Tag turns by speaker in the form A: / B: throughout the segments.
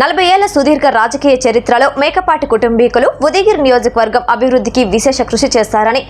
A: నలభై ఏళ్ళ సుదీర్ఘ రాజకీయ చరిత్రలో మేకపాటి కుటుంబీకులు ఉదయగిరి నియోజకవర్గం అభివృద్ధికి విశేష కృషి చేస్తారని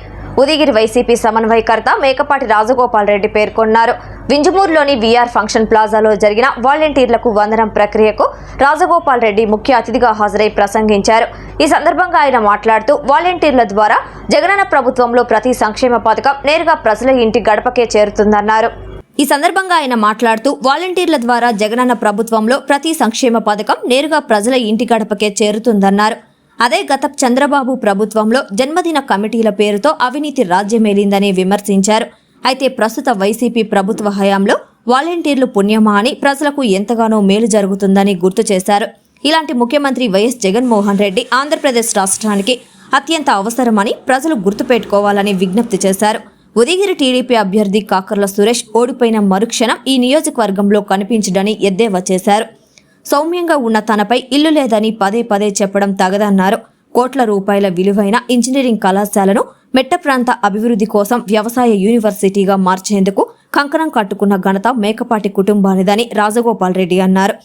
A: ఉదయగిరి వైసీపీ సమన్వయకర్త మేకపాటి రాజగోపాల్ రెడ్డి పేర్కొన్నారు. వింజమూరులోని విఆర్ ఫంక్షన్ ప్లాజాలో జరిగిన వాలంటీర్లకు వందనం ప్రక్రియకు రాజగోపాల్ రెడ్డి ముఖ్య అతిథిగా హాజరై ప్రసంగించారు. ఈ సందర్భంగా ఆయన మాట్లాడుతూ వాలంటీర్ల ద్వారా జగనన్న ప్రభుత్వంలో ప్రతి సంక్షేమ పథకం నేరుగా ప్రజల ఇంటి గడపకే చేరుతుందన్నారు. ఈ సందర్భంగా ఆయన మాట్లాడుతూ వాలంటీర్ల ద్వారా జగనన్న ప్రభుత్వంలో ప్రతి సంక్షేమ పథకం నేరుగా ప్రజల ఇంటి గడపకే చేరుతుందన్నారు. అదే గత చంద్రబాబు ప్రభుత్వంలో జన్మదిన కమిటీల పేరుతో అవినీతి రాజ్యమేలిందని విమర్శించారు. అయితే ప్రస్తుత వైసీపీ ప్రభుత్వ హయాంలో వాలంటీర్లు పుణ్యమా అని ప్రజలకు ఎంతగానో మేలు జరుగుతుందని గుర్తు చేశారు. ఇలాంటి ముఖ్యమంత్రి వైఎస్ జగన్మోహన్ రెడ్డి ఆంధ్రప్రదేశ్ రాష్ట్రానికి అత్యంత అవసరమని ప్రజలు గుర్తుపెట్టుకోవాలని విజ్ఞప్తి చేశారు. ఉదయగిరి టీడీపీ అభ్యర్థి కాకర్ల సురేష్ ఓడిపోయిన మరుక్షణం ఈ నియోజకవర్గంలో కనిపించడని ఎద్దేవా చేశారు. సౌమ్యంగా ఉన్న తనపై ఇల్లు లేదని పదే పదే చెప్పడం తగదన్నారు. కోట్ల రూపాయల విలువైన ఇంజనీరింగ్ కళాశాలను మెట్ట ప్రాంత అభివృద్ధి కోసం వ్యవసాయ యూనివర్సిటీగా మార్చేందుకు కంకణం కట్టుకున్న ఘనత మేకపాటి కుటుంబానిదని రాజగోపాల్ రెడ్డి అన్నారు.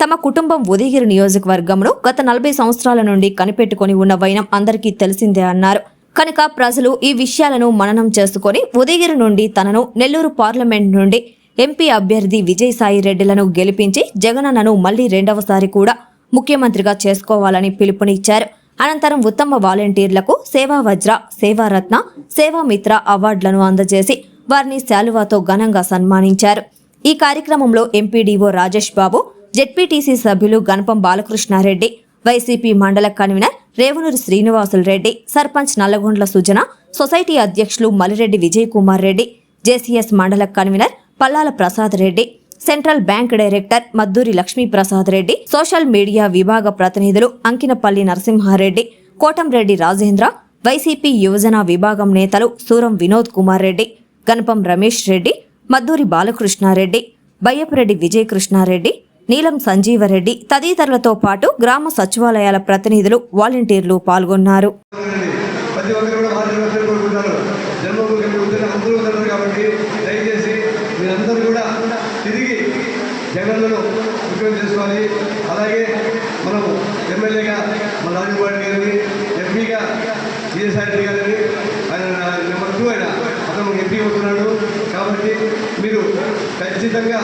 A: తమ కుటుంబం ఉదయగిరి నియోజకవర్గంలో గత నలభై సంవత్సరాల నుండి కనిపెట్టుకుని ఉన్న వైనం అందరికీ తెలిసిందే అన్నారు. కనుక ప్రజలు ఈ విషయాలను మననం చేసుకొని ఉదయగిరి నుండి తనను నెల్లూరు పార్లమెంట్ నుండి ఎంపీ అభ్యర్థి విజయసాయి రెడ్డిలను గెలిపించి జగనన్నను మళ్ళీ రెండవసారి కూడా ముఖ్యమంత్రిగా చేసుకోవాలని పిలుపునిచ్చారు. అనంతరం ఉత్తమ వాలంటీర్లకు సేవా వజ్ర సేవారత్న సేవామిత్ర అవార్డులను అందజేసి వారిని శాలువాతో ఘనంగా సన్మానించారు. ఈ కార్యక్రమంలో ఎంపీడీఓ రాజేష్ బాబు జెడ్పీటీసీ సభ్యులు గణపం బాలకృష్ణారెడ్డి వైసీపీ మండల కన్వీనర్ రేవనూరి శ్రీనివాసులు రెడ్డి సర్పంచ్ నల్లగొండ్ల సుజన సొసైటీ అధ్యక్షులు మలిరెడ్డి విజయ్ కుమార్ రెడ్డి జేసీఎస్ మండల convener Pallala Prasad Reddy central bank director Madduri Lakshmiprasad Reddy social media విభాగ ప్రతినిధులు అంకినపల్లి నరసింహారెడ్డి కోటంరెడ్డి రాజేంద్ర వైసీపీ యువజన విభాగం నేతలు సూరం వినోద్ కుమార్ రెడ్డి గణపం రమేష్ రెడ్డి మద్దూరి బాలకృష్ణారెడ్డి బయ్యపురెడ్డి విజయకృష్ణారెడ్డి నీలం సంజీవరెడ్డి తదితరులతో పాటు గ్రామ సచివాలయాల ప్రతినిధులు వాలంటీర్లు పాల్గొన్నారు.
B: జగన్లను ముఖ్యం చేసుకోవాలి. అలాగే ఎమ్మెల్యేగా మన గారిని ఎంపీగా విజయసాయి గారిని ఆయన నెంబర్ టూ ఆయన అతను ఎంపీ అవుతున్నాడు. కాబట్టి మీరు ఖచ్చితంగా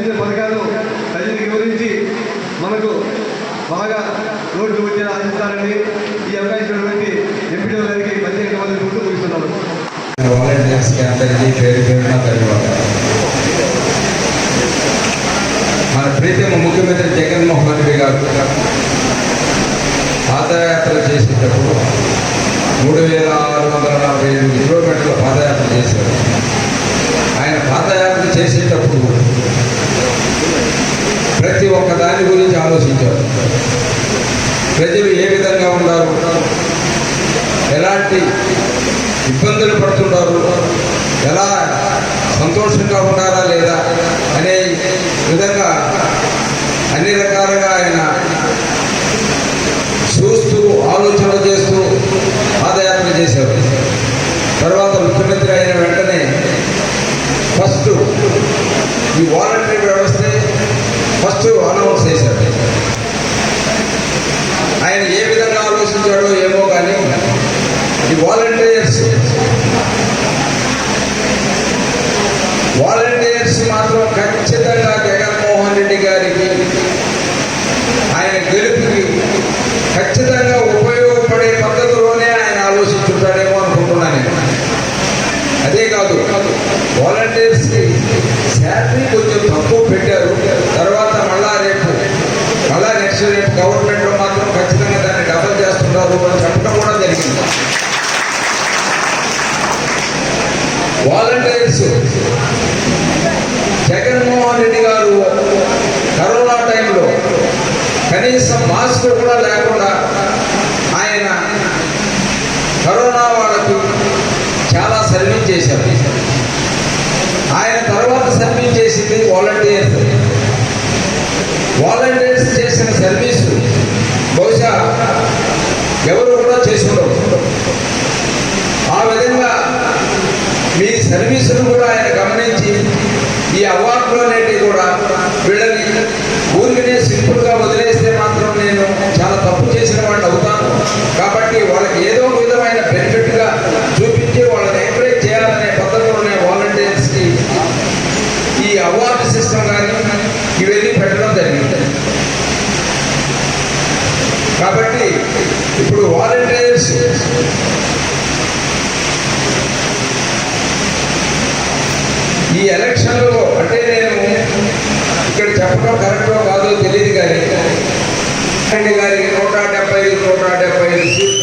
B: మీ- పథకాలు ప్రజలకు వివరించి మనకు బాగా రోడ్డు వచ్చి ఆశిస్తారని ఈ అవకాశం ఇచ్చినటువంటి ఎంపీడీ గారికి ప్రత్యేక మంది గుర్తు ముగిస్తున్నాను.
C: వాలంటీర్స్కి అందరికీ పేరు పేరున ధన్యవాదాలు మన ప్రీతమ ముఖ్యమంత్రి జగన్మోహన్ రెడ్డి గారు పాదయాత్ర చేసేటప్పుడు మూడు వేల ఆరు వందల నలభై ఎనిమిది కిలోమీటర్ల పాదయాత్ర చేశారు ఆయన పాదయాత్ర చేసేటప్పుడు ప్రతి ఒక్క దాని గురించి ఆలోచించారు ప్రజలు ఏ విధంగా ఉన్నారు ఎలాంటి ఇబ్బందులు పడుతున్నారు ఎలా సంతోషంగా ఉన్నారా లేదా అనే విధంగా అన్ని రకాలుగా ఆయన చూస్తూ ఆలోచన చేస్తూ పాదయాత్ర చేశారు తర్వాత ముఖ్యమంత్రి అయిన వెంటనే ఫస్ట్ ఈ వాలంటరీ వ్యవస్థ ఫస్ట్ అనౌన్స్ చేశారు ఆయన ఏ విధంగా ఆలోచించాడో ఏమో కానీ ఈ వాలంటీర్స్ వాలంటీర్స్ మాత్రం ఖచ్చితంగా జగన్మోహన్ రెడ్డి గారికి ఆయన గెలుపుకి ఖచ్చితంగా ఉపయోగపడే పద్ధతిలోనే ఆయన ఆలోచించుంటాడేమో అనుకుంటున్నాను నేను అదే కాదు వాలంటీర్స్కి శాలరీ కొంచెం తక్కువ పెట్టారు తర్వాత మళ్ళా రేపు మళ్ళా నెక్స్ట్ రేపు గవర్నమెంట్లో మాత్రం ఖచ్చితంగా దాన్ని డబల్ చేస్తున్నారు అని చెప్పడం కూడా జరిగింది తెలుసు. జగన్మోహన్ రెడ్డి గారు కరోనా టైంలో కనీసం మాస్క్ కూడా లేకుండా ఆయన కరోనా వాళ్ళకి చాలా సర్వీస్ చేశారు. ఆయన తర్వాత సర్వీస్ చేసింది వాలంటీర్స్. వాలంటీర్స్ చేసిన సర్వీసు బహుశా ఎవరు కూడా చేసి ఎలక్షన్లో అంటే నేను ఇక్కడ చెప్పడం కరెక్టో కాదో తెలియదు కానీ రెడ్డి గారి నూట డెబ్బై ఐదు నూట డెబ్బై ఐదు సీట్లు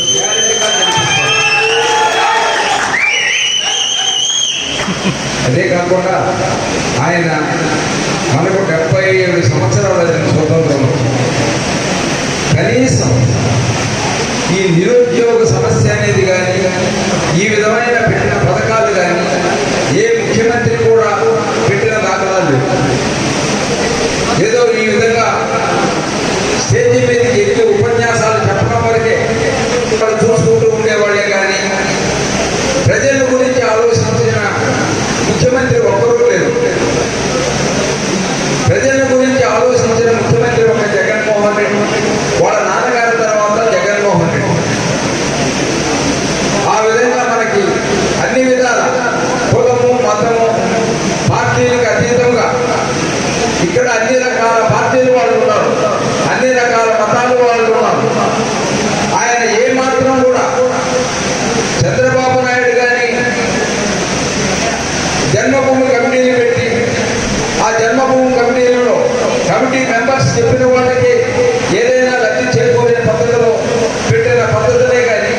C: అదే కాకుండా ఆయన మనకు డెబ్బై ఏడు సంవత్సరాలు అయింది స్వతంత్రం కనీసం ఈ నిరుద్యోగ సమస్య అనేది కానీ ఈ విధమైన పెట్టిన పథకాలు కానీ ఏ ముఖ్యమంత్రి కూడా పెట్టిన దాఖలాలు లేవు ఏదో ఈ విధంగా స్టేజీ మీదకి ఎక్కి ఉపన్యాసాలు చెప్పడం వరకే వాళ్ళు చూసుకుంటూ ఉండేవాళ్ళే కానీ ప్రజల గురించి ఆలోచించిన ముఖ్యమంత్రి ఒక్కరూ లేరు ప్రజల గురించి ఆలోచించిన ముఖ్యమంత్రి ఒక జగన్మోహన్ రెడ్డి వాళ్ళ నాన్నగారి తర్వాత జగన్మోహన్ రెడ్డి ఆ విధంగా మనకి అన్ని విధాల కులము మతము పార్టీలకు అతీతంగా ఇక్కడ అన్ని రకాల పార్టీలు వాళ్ళు ఉన్నారు అన్ని రకాల మతాలు వాళ్ళు ఉన్నారు ఆయన ఏ మాత్రం కూడా చంద్రబాబు నాయుడు గారి జన్మభూమి కమిటీని పెట్టి ఆ జన్మభూమి కమిటీలలో కమిటీ మెంబర్స్ చెప్పిన వాళ్ళకి ఏదైనా లబ్ధి చేకూరే పద్ధతిలో పెట్టిన పద్ధతులే కానీ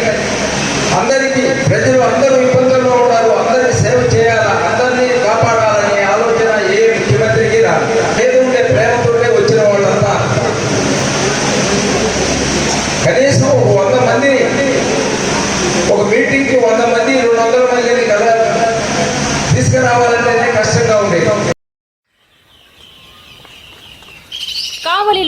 C: అందరికీ ప్రజలు అందరూ ఇబ్బందుల్లో ఉన్నారు అందరినీ సేవ చేయాలా అందరినీ కాపాడాలనే ఆలోచన ఏ ముఖ్యమంత్రికి రాదు. ఏదో ఉండే ప్రేమతోనే వచ్చిన వాళ్ళంతా. కనీసం వంద మందిని ఒక మీటింగ్కి వంద మంది రెండు వందల మందిని కదా తీసుకురావాలంటేనే కష్టంగా ఉండేది.